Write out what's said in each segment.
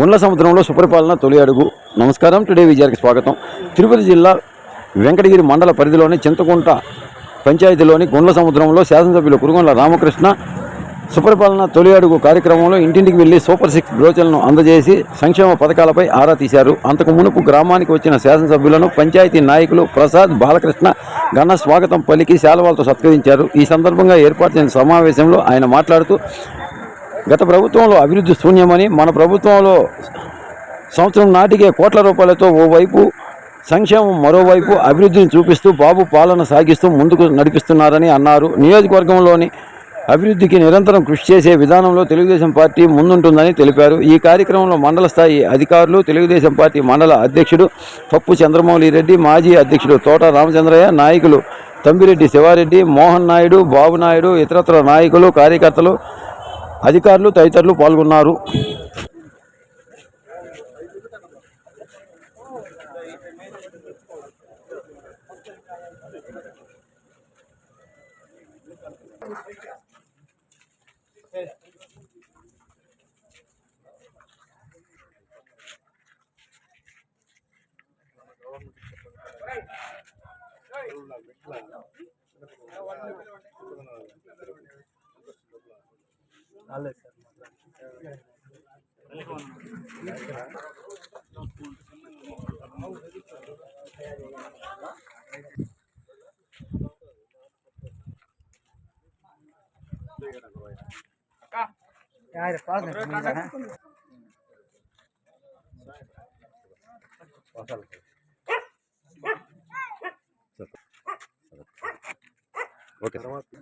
ఉండ్ల సముద్రంలో సుపరిపాలన తొలి అడుగు. నమస్కారం. టుడే విజయానికి స్వాగతం. తిరుపతి జిల్లా వెంకటగిరి మండల పరిధిలోని చింతకుంట పంచాయతీలోని గుండ్ల సముద్రంలో శాసనసభ్యులు కురుగొండ్ల రామకృష్ణ సుపరిపాలన తొలి అడుగు కార్యక్రమంలో ఇంటింటికి వెళ్ళి సూపర్ సిక్స్ బ్రోచలను అందజేసి సంక్షేమ పథకాలపై ఆరా తీశారు. అంతకు మునుపు గ్రామానికి వచ్చిన శాసనసభ్యులను పంచాయతీ నాయకులు ప్రసాద్ బాలకృష్ణ ఘన స్వాగతం పలికి శాలవాలతో సత్కరించారు. ఈ సందర్భంగా ఏర్పాటు చేసిన సమావేశంలో ఆయన మాట్లాడుతూ గత ప్రభుత్వంలో అభివృద్ధి శూన్యమని మన ప్రభుత్వంలో సంవత్సరం నాటికే కోట్ల రూపాయలతో ఓవైపు సంక్షేమం మరోవైపు అభివృద్ధిని చూపిస్తూ బాబు పాలన సాగిస్తూ ముందుకు నడిపిస్తున్నారని అన్నారు. నియోజకవర్గంలోని అభివృద్ధికి నిరంతరం కృషి చేసే విధానంలో తెలుగుదేశం పార్టీ ముందుంటుందని తెలిపారు. ఈ కార్యక్రమంలో మండల స్థాయి అధికారులు తెలుగుదేశం పార్టీ మండల అధ్యక్షుడు పప్పు చంద్రమౌళి రెడ్డి మాజీ అధ్యక్షుడు తోట రామచంద్రయ్య నాయకులు తంబిరెడ్డి శివారెడ్డి మోహన్ నాయుడు బాబు నాయుడు ఇతరత్ర నాయకులు కార్యకర్తలు అధికారులు తదితరులు పాల్గొన్నారు. రాలేదు సార్ ಯಾರು ಓಕೆ ಸರ್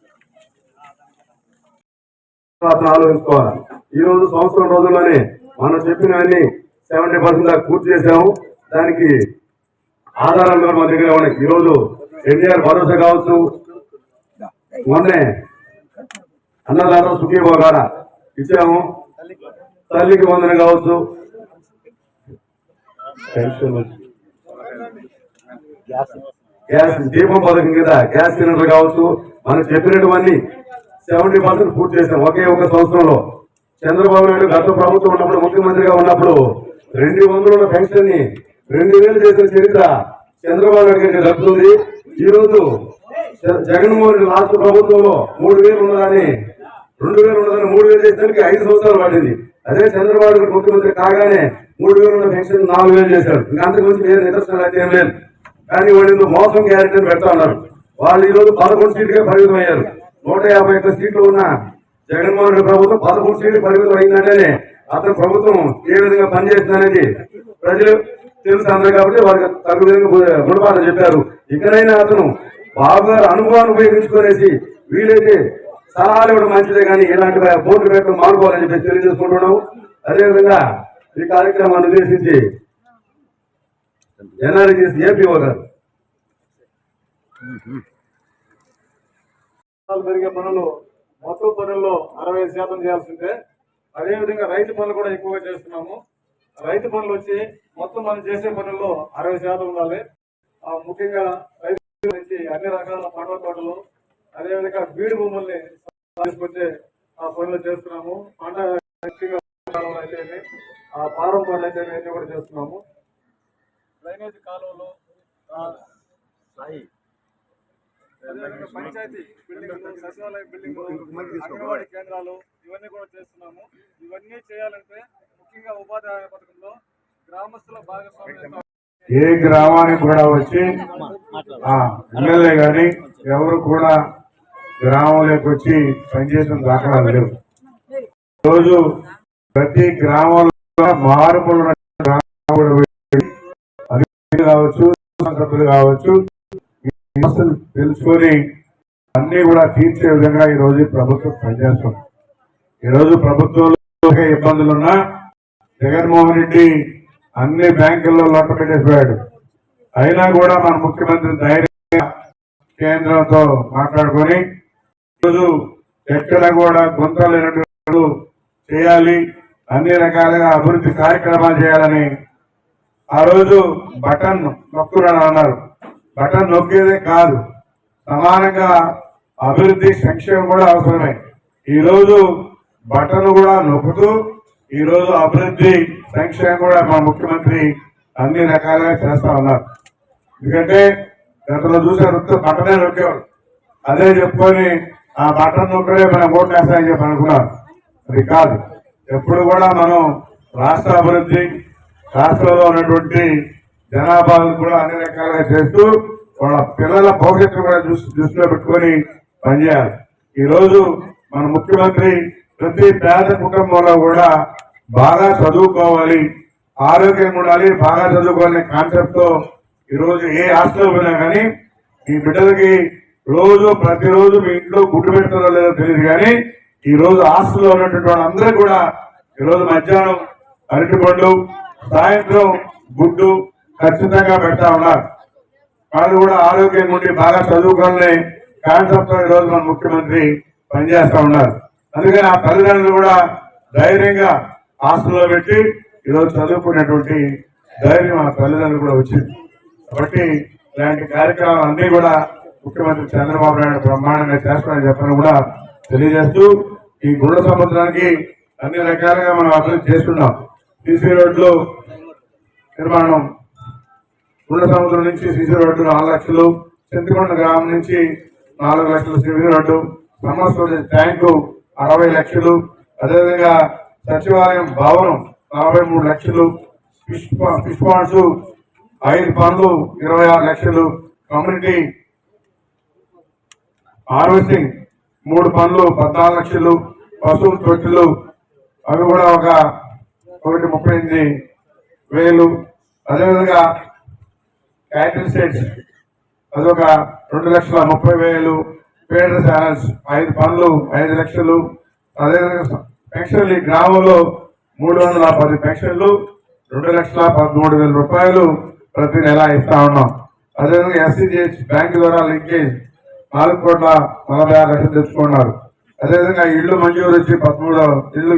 తర్వాత ఆలోచించుకోవాలి. ఈ రోజు సంవత్సరం రోజుల్లోనే మనం చెప్పినవన్నీ సెవెంటీ పర్సెంట్ దాకా పూర్తి చేసాము దానికి ఆధారాలు కూడా మన దగ్గర ఉన్నాయి. ఈ రోజు ఎన్టీఆర్ భరోసా కావచ్చు. మొన్నే అన్నదాత సుఖీభావ ద్వారా ఇచ్చాము. తల్లికి వందన కావచ్చు. గ్యాస్ దీపం పథకం కింద గ్యాస్ సిలిండర్ కావచ్చు. మనం చెప్పినటువంటి సెవెంటీ పర్సెంట్ పూర్తి చేశాం. ఒకే ఒక సంవత్సరంలో. చంద్రబాబు నాయుడు గత ప్రభుత్వం ఉన్నప్పుడు ముఖ్యమంత్రిగా ఉన్నప్పుడు రెండు వందలు ఉన్న పెన్షన్ని రెండు వేలు చేసిన చరిత్ర చంద్రబాబు నాయుడు గారికి దక్కుతుంది. ఈ రోజు జగన్మోహన్ రెడ్డి రాష్ట్ర ప్రభుత్వంలో మూడు వేలు ఉన్నదని రెండు వేలు ఉన్నదని మూడు వేలు చేసేందుకు ఐదు సంవత్సరాలు పడింది అదే చంద్రబాబు నాయుడు ముఖ్యమంత్రి కాగానే మూడు వేలు ఉన్న పెన్షన్ నాలుగు వేలు చేశాడు. ఇంకా అంతకుమించి వేరే నిదర్శనాలు అయితే ఏం లేదు. కానీ వాళ్ళు మోసం గ్యారెంటీ పెడతా ఉన్నారు. వాళ్ళు ఈ రోజు పదకొండు సీట్లుగా పరిమితం అయ్యారు నూట యాభై ఒక్క సీట్లు ఉన్న జగన్మోహన్ రెడ్డి ప్రభుత్వం పదకొండు సీట్లు పరిమితం అయిందంటేనే అతని ప్రభుత్వం ఏ విధంగా పనిచేస్తుందనేది ప్రజలు తెలుసు కాబట్టి వారికి తగు విధంగా గుణపాఠం చెప్పారు. ఇకనైనా అతను బాబు గారు అనుభవాన్ని ఉపయోగించుకునేసి వీలైతే సలహాలు ఇవ్వడం మంచిదే కానీ ఇలాంటి బోర్డు పెట్టడం మానుకోవాలని చెప్పి తెలియజేసుకుంటున్నాము. అదేవిధంగా ఈ కార్యక్రమాన్ని ఉద్దేశించి ఎన్ఆర్జీఎస్ ఏపీఓ గారు. పెరిగే పనులు మొత్తం పనుల్లో అరవై శాతం చేయాల్సిందే. అదేవిధంగా రైతు పనులు కూడా ఎక్కువగా చేస్తున్నాము. రైతు పనులు వచ్చి మొత్తం మనం చేసే పనుల్లో అరవై శాతం ఉండాలి. ముఖ్యంగా రైతు నుంచి అన్ని రకాల పండ్ల తోటలు అదేవిధంగా బీడు భూముల్ని తీసుకొచ్చే ఆ పనులు చేస్తున్నాము. పంట పంచాయతీ బిల్డింగ్లు సచివాలయ బిల్డింగ్లు అంగన్వాడీ కేంద్రాలు ఇవన్నీ కూడా చేస్తున్నాము. ఇవన్నీ చేయాలంటే ముఖ్యంగా ఉపాధి హామీ పథకంలో గ్రామస్తుల భాగస్వామ్యంతో ఏ గ్రామానికి కూడా వచ్చి ఎమ్మెల్యే గాని ఎవరు కూడా గ్రామంలోకి వచ్చి పనిచేసిన దాఖలాలు లేవు. రోజు ప్రతి గ్రామంలో మారుమూల కావచ్చు సభ్యులు కావచ్చు తెలుసుకొని అన్నీ కూడా తీర్చే విధంగా ఈరోజు ప్రభుత్వం పనిచేస్తుంది. ఈ రోజు ప్రభుత్వంలో ఇబ్బందులున్నా జగన్మోహన్ రెడ్డి అన్ని బ్యాంకుల్లో లోపల పెట్టేసిపోయాడు. అయినా కూడా మన ముఖ్యమంత్రి ధైర్యంగా కేంద్రంతో మాట్లాడుకొని ఈరోజు ఎక్కడ కూడా గుంత లేనట్టు చేయాలి అన్ని రకాలుగా అభివృద్ధి కార్యక్రమాలు చేయాలని ఆ రోజు బటన్ నొక్కురని అన్నారు. బటన్ నొక్కేదే కాదు. సమానంగా అభివృద్ధి సంక్షేమం కూడా అవసరమే. ఈరోజు బట్టను కూడా నొక్కుతూ ఈ రోజు అభివృద్ధి సంక్షేమం కూడా మా ముఖ్యమంత్రి అన్ని రకాలుగా చేస్తా ఉన్నారు. ఎందుకంటే గతంలో చూసే వృత్తి బట్టనే నొక్కేవాడు అదే చెప్పుకొని ఆ బట్టను నొక్కడే మనం ఓట్లు వేస్తామని చెప్పి అనుకున్నారు. అది కాదు. ఎప్పుడు కూడా మనం రాష్ట్ర అభివృద్ధి రాష్ట్రంలో ఉన్నటువంటి జనాభాను కూడా అన్ని రకాలుగా చేస్తూ వాళ్ళ పిల్లల భవిష్యత్తు కూడా చూసి దృష్టిలో పెట్టుకొని పనిచేయాలి. ఈరోజు మన ముఖ్యమంత్రి ప్రతి పేద కుటుంబంలో కూడా బాగా చదువుకోవాలి ఆరోగ్యం ఉండాలి బాగా చదువుకోవాలనే కాన్సెప్ట్తో ఏ హాస్టల్ పోయినా కానీ ఈ బిడ్డలకి రోజు ప్రతిరోజు మీ ఇంట్లో గుడ్డు పెడతారో లేదో తెలియదు కానీ ఈ రోజు హాస్టల్లో ఉన్నటువంటి వాళ్ళందరూ కూడా ఈరోజు మధ్యాహ్నం అరటిపండు సాయంత్రం గుడ్డు ఖచ్చితంగా పెడతా ఉన్నారు. వాళ్ళు కూడా ఆరోగ్యంగా ఉండి బాగా చదువుకోవాలనే కాన్సెప్ట్ ఈ రోజు మన ముఖ్యమంత్రి పనిచేస్తా ఉన్నారు. అందుకని ఆ తల్లిదండ్రులు కూడా ధైర్యంగా హాస్టల్లో పెట్టి ఈరోజు చదువుకునేటువంటి ధైర్యం ఆ తల్లిదండ్రులు కూడా వచ్చింది. కాబట్టి ఇలాంటి కార్యక్రమాలు అన్ని కూడా ముఖ్యమంత్రి చంద్రబాబు నాయుడు బ్రహ్మాండంగా చేస్తారని చెప్పని కూడా తెలియజేస్తూ ఈ గుండ సముద్రానికి అన్ని రకాలుగా మనం అభివృద్ధి చేస్తున్నాం సిసి రోడ్లు నిర్మాణం గుండ సముద్రం నుంచి సిసి రోడ్డు నాలుగు లక్షలు చింతకొండ గ్రామం నుంచి నాలుగు లక్షలు సిసి రోడ్డు. సమస్య ట్యాంకు అరవై లక్షలు. అదేవిధంగా సచివాలయం భవనం నలభై మూడు లక్షలు. ఫిష్ పా- ఫిష్ పాండ్స్ ఐదు పనులు ఇరవై ఆరు లక్షలు. కమ్యూనిటీ హార్వెస్టింగ్ మూడు పనులు పద్నాలుగు లక్షలు. పశువుల తొట్టులు. అవి కూడా ఒక ఒకటి ముప్పై ఎనిమిది వేలు. అదేవిధంగా క్యాటిల్ స్టేట్స్ అదొక రెండు లక్షల ముప్పై వేలు ఫీడర్ ఛానల్స్ ఐదు పనులు ఐదు లక్షలు. అదేవిధంగా పెన్షన్లు ఈ గ్రామంలో మూడు వందల పది పెన్షన్లు రెండు లక్షల పదమూడు వేల రూపాయలు ప్రతి నెల ఇస్తా ఉన్నాం. అదేవిధంగా ఎస్సీజీహెచ్ బ్యాంక్ ద్వారా లింకేజ్ నాలుగు కోట్ల నలభై ఆరు లక్షలు తెచ్చుకున్నారు. అదేవిధంగా ఇళ్ళు మంజూరు వచ్చి పదమూడు ఇళ్ళు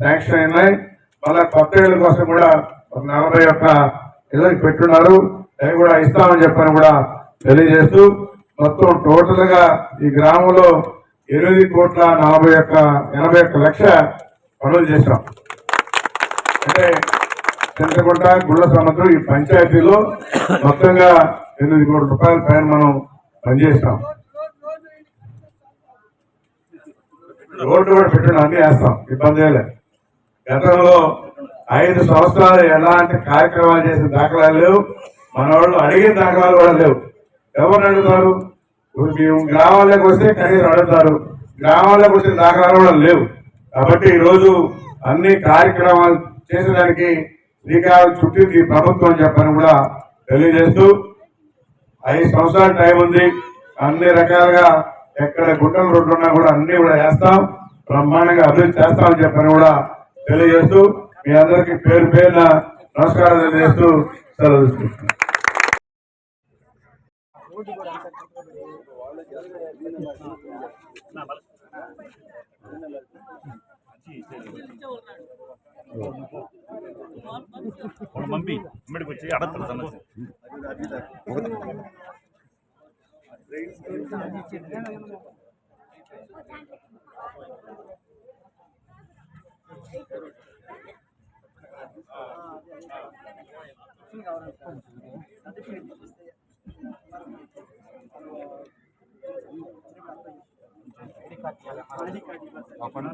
శాంక్షన్ అయినాయి. మళ్ళీ కొత్త ఇళ్ళ కోసం కూడా ఒక నలభై ఒక్క ఇళ్ళకి పెట్టున్నారు. అవి కూడా ఇస్తామని చెప్పని కూడా తెలియజేస్తూ మొత్తం టోటల్గా ఈ గ్రామంలో ఎనిమిది కోట్ల నలభై ఒక్క ఎనభై ఒక్క లక్ష పనులు చేశాం. అంటే చింతకుంట గుళ్ళ సముద్రం ఈ పంచాయతీలో మొత్తంగా ఎనిమిది కోట్ల రూపాయల పైన మనం పనిచేస్తాం. రోడ్డు కూడా పెట్టడం అన్ని వేస్తాం ఇబ్బంది ఏం లేదు. గతంలో ఐదు సంవత్సరాలు ఎలాంటి కార్యక్రమాలు చేసిన దాఖలాలు లేవు. మన వాళ్ళు అడిగిన దాఖలాలు కూడా లేవు. ఎవరు అడుగుతారు? ఊరికి గ్రామాల్లోకి వస్తే కనీసం అడుగుతారు. గ్రామాలకు వచ్చిన దాఖలాలు కూడా లేవు. కాబట్టి ఈరోజు రోజు అన్ని కార్యక్రమాలు చేసేదానికి శ్రీకారం చుట్టింది ప్రభుత్వం అని చెప్పని కూడా తెలియజేస్తూ ఐదు సంవత్సరాల టైం ఉంది. అన్ని రకాలుగా ఎక్కడ గుంటల రోడ్లున్నా కూడా అన్ని కూడా వేస్తాం. బ్రహ్మాండంగా అభివృద్ధి చేస్తామని చెప్పని కూడా తెలియజేస్తూ మీ అందరికీ పేరు పేరున నమస్కారం తెలియజేస్తూ సెలవు పంపి ఇమ్మడికి వచ్చి అడత్తల సమస్య Thank. आपण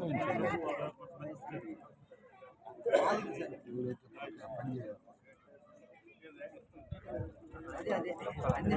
అదే అదే అన్ని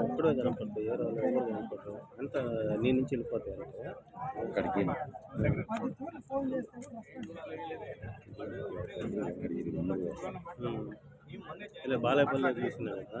ఎక్కడో కనపడతాయి ఎవరో కనపడరు అంత నీ నుంచి వెళ్ళిపోతాయి అక్కడికి ఇలా బాలేపల్లి చూసినా కదా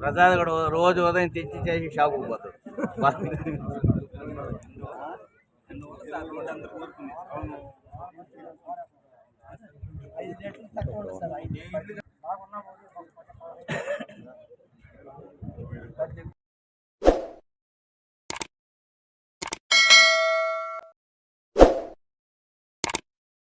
ప్రసాద్ కూడా రోజు ఉదయం తెచ్చి చేసి షాపుకి పోతాడు. ఐదు లీటర్లు తక్కువ సార్